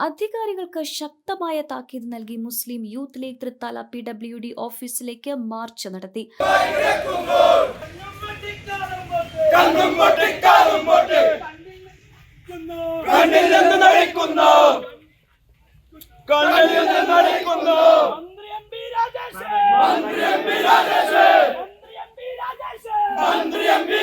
അധികാരികൾക്ക് ശക്തമായ താക്കീത് നൽകി Muslim Youth League Thrithala P W D ഓഫീസിലേക്ക് മാർച്ച് നടത്തി മന്ത്രി എം പി രാജേഷ് മന്ത്രി എം പി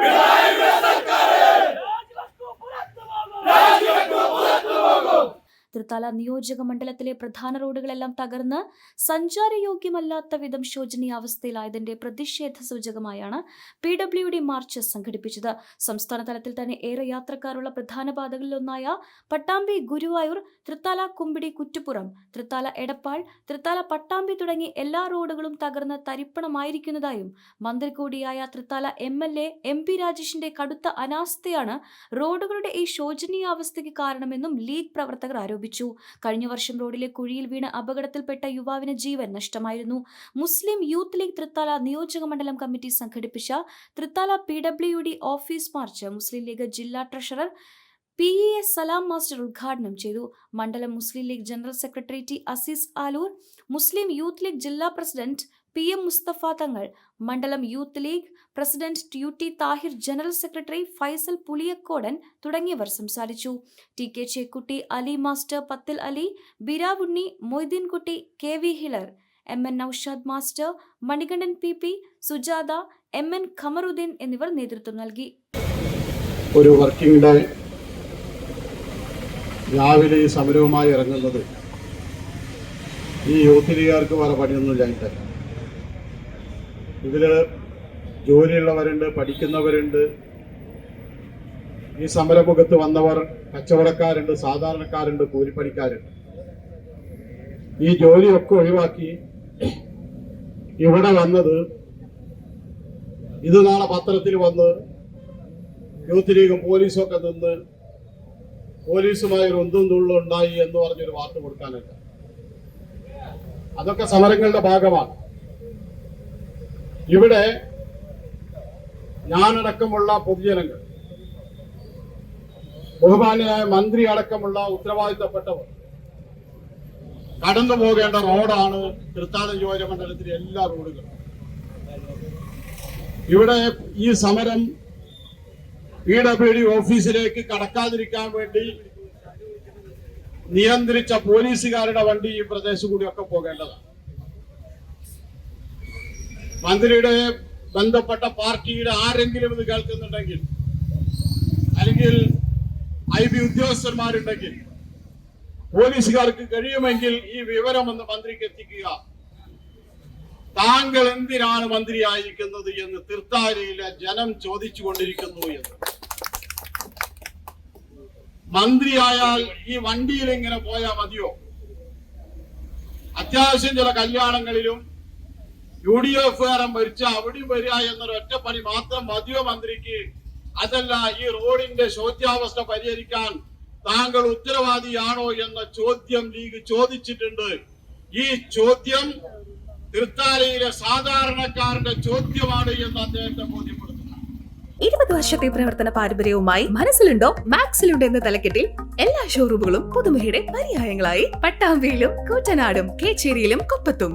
விழா തൃത്താല നിയോജക മണ്ഡലത്തിലെ പ്രധാന റോഡുകളെല്ലാം തകർന്ന് സഞ്ചാരയോഗ്യമല്ലാത്ത വിധം ശോചനീയാവസ്ഥയിലായതിന്റെ പ്രതിഷേധ സൂചകമായാണ് പി ഡബ്ല്യു ഡി മാർച്ച് സംഘടിപ്പിച്ചത്. സംസ്ഥാന തലത്തിൽ തന്നെ ഏറെ യാത്രക്കാരുള്ള പ്രധാന പാതകളിലൊന്നായ പട്ടാമ്പി ഗുരുവായൂർ തൃത്താല കുമ്പിടി കുറ്റുപുറം തൃത്താല എടപ്പാൾ തൃത്താല പട്ടാമ്പി തുടങ്ങി എല്ലാ റോഡുകളും തകർന്ന് തരിപ്പണമായിരിക്കുന്നതായും മന്ത്രി കൂടിയായ Thrithala M L A M P രാജേഷിന്റെ കടുത്ത അനാസ്ഥയാണ് റോഡുകളുടെ ഈ ശോചനീയാവസ്ഥയ്ക്ക് കാരണമെന്നും ലീഗ് പ്രവർത്തകർ ആരോപിച്ചു. കഴിഞ്ഞ വർഷം റോഡിലെ കുഴിയിൽ വീണ് അപകടത്തിൽപ്പെട്ട യുവാവിന് ജീവൻ നഷ്ടമായിരുന്നു. മുസ്ലിം യൂത്ത് ലീഗ് തൃത്താല നിയോജക മണ്ഡലം കമ്മിറ്റി സംഘടിപ്പിച്ച Thrithala P W D office march Muslim League ജില്ലാ treasurer P E S Salam master ഉദ്ഘാടനം ചെയ്തു. മണ്ഡലം Muslim League general secretary T Azeez Aloor Muslim Youth League ജില്ലാ president P M Musthafa Thangal മണ്ഡലം Youth League president U T Thahir general secretary Faisal Puliyakkodan തുടങ്ങിയവർ സംസാരിച്ചു. T K Chekkutty Ali master Pathil Ali Biravunni Moideenkutty K V Hiler M N Noushad master Manikandan P P Sujatha M N Khamaruddin എന്നിവർ നേതൃത്വം നൽകി. ഒരു working day രാവിലെ ഈ സമരവുമായി ഇറങ്ങുന്നത് ഈ യൂത്ത് ലീഗുകാർക്ക് വേറെ പണിയൊന്നും ഇല്ലായിട്ടല്ല ഇതിൽ ജോലിയുള്ളവരുണ്ട് പഠിക്കുന്നവരുണ്ട്. ഈ സമരമുഖത്ത് വന്നവർ കച്ചവടക്കാരുണ്ട് സാധാരണക്കാരുണ്ട് കൂലിപ്പണിക്കാരുണ്ട്. ഈ ജോലിയൊക്കെ ഒഴിവാക്കി ഇവിടെ വന്നത് ഇത് നാളെ പത്രത്തിൽ വന്ന് യൂത്ത് ലീഗും പോലീസും ഒക്കെ നിന്ന് പോലീസുമായി ഒരു ഒന്നും തുള്ളും ഉണ്ടായി എന്ന് പറഞ്ഞൊരു വാർത്ത കൊടുക്കാനല്ല അതൊക്കെ സമരങ്ങളുടെ ഭാഗമാണ്. ഇവിടെ ഞാനടക്കമുള്ള പൊതുജനങ്ങൾ ബഹുമാന്യനായ മന്ത്രി അടക്കമുള്ള ഉത്തരവാദിത്തപ്പെട്ടവർ കടന്നു പോകേണ്ട റോഡാണ് തൃത്താല യോജന മണ്ഡലത്തിലെ എല്ലാ റോഡുകളും. ഇവിടെ ഈ സമരം പി ഡബ്ല്യു ഡി ഓഫീസിലേക്ക് കടക്കാതിരിക്കാൻ വേണ്ടി നിയന്ത്രിച്ച പോലീസുകാരുടെ വണ്ടി ഈ പ്രദേശം കൂടിയൊക്കെ പോകേണ്ടതാണ്. മന്ത്രിയുടെ ബന്ധപ്പെട്ട പാർട്ടിയുടെ ആരെങ്കിലും ഇത് കേൾക്കുന്നുണ്ടെങ്കിൽ അല്ലെങ്കിൽ ഐ ബി ഉദ്യോഗസ്ഥന്മാരുണ്ടെങ്കിൽ പോലീസുകാർക്ക് കഴിയുമെങ്കിൽ ഈ വിവരം ഒന്ന് മന്ത്രിക്ക് എത്തിക്കുക. താങ്കൾ എന്തിനാണ് മന്ത്രിയായിരിക്കുന്നത് എന്ന് തൃത്താലയിലെ ജനം ചോദിച്ചു കൊണ്ടിരിക്കുന്നു എന്ന്. മന്ത്രിയായാൽ ഈ വണ്ടിയിൽ ഇങ്ങനെ പോയാൽ മതിയോ? അത്യാവശ്യം ചില കല്യാണങ്ങളിലും യു ഡി എഫ് കാരൻ മരിച്ച അവിടെയും വരിക എന്നൊരു ഒറ്റപ്പണി മാത്രം മതിയോ മന്ത്രിക്ക്? അതല്ല ഈ റോഡിന്റെ ശോച്യാവസ്ഥ പരിഹരിക്കാൻ താങ്കൾ ഉത്തരവാദിയാണോ എന്ന ചോദ്യം ലീഗ് ചോദിച്ചിട്ടുണ്ട്. ഈ ചോദ്യം തൃത്താലയിലെ സാധാരണക്കാരുടെ ചോദ്യമാണ് എന്ന് അദ്ദേഹത്തെ ബോധ്യപ്പെടുത്തുന്നു. ഇരുപത് വർഷത്തെ പ്രവർത്തന പാരമ്പര്യവുമായി മനസ്സിലുണ്ടോ? മാക്സിലുണ്ടോ എന്ന തലക്കെട്ടിൽ എല്ലാ ഷോറൂമുകളും പുതുമയുടെ പര്യായങ്ങളായി പട്ടാമ്പിയിലും കൂറ്റനാടും കേച്ചേരിയിലും കൊപ്പത്തും.